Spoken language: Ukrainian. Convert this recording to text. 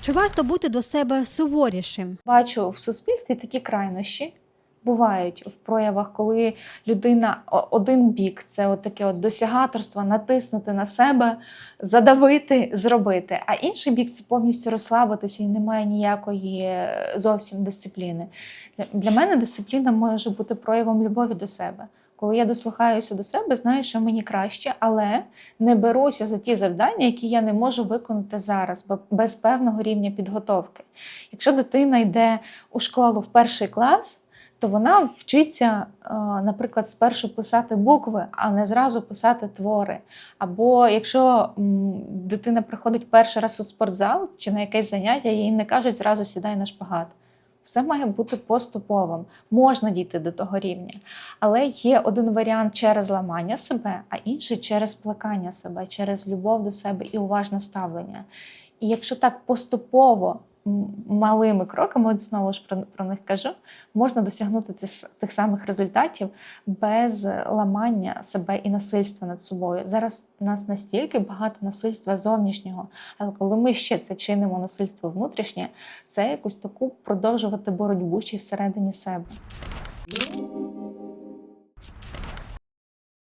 Чи варто бути до себе суворішим? Бачу в суспільстві такі крайнощі. Бувають в проявах, коли людина один бік це таке от досягаторство, натиснути на себе, задавити, зробити. А інший бік це повністю розслабитися і немає ніякої е, зовсім дисципліни. Для мене дисципліна може бути проявом любові до себе. Коли я дослухаюся до себе, знаю, що мені краще, але не беруся за ті завдання, які я не можу виконати зараз, без певного рівня підготовки. Якщо дитина йде у школу в перший клас, то вона вчиться, е, наприклад, спершу писати букви, а не зразу писати твори. Або якщо дитина приходить перший раз у спортзал чи на якесь заняття, їй не кажуть зразу сідай на шпагат. Все має бути поступовим. Можна дійти до того рівня. Але є один варіант через ламання себе, а інший через плекання себе, через любов до себе і уважне ставлення. І якщо так поступово, малими кроками, от знову ж про, про них кажу, можна досягнути тис- тих самих результатів без ламання себе і насильства над собою. Зараз нас настільки багато насильства зовнішнього, але коли ми ще це чинимо насильство внутрішнє, це якусь таку продовжувати боротьбу чи всередині себе.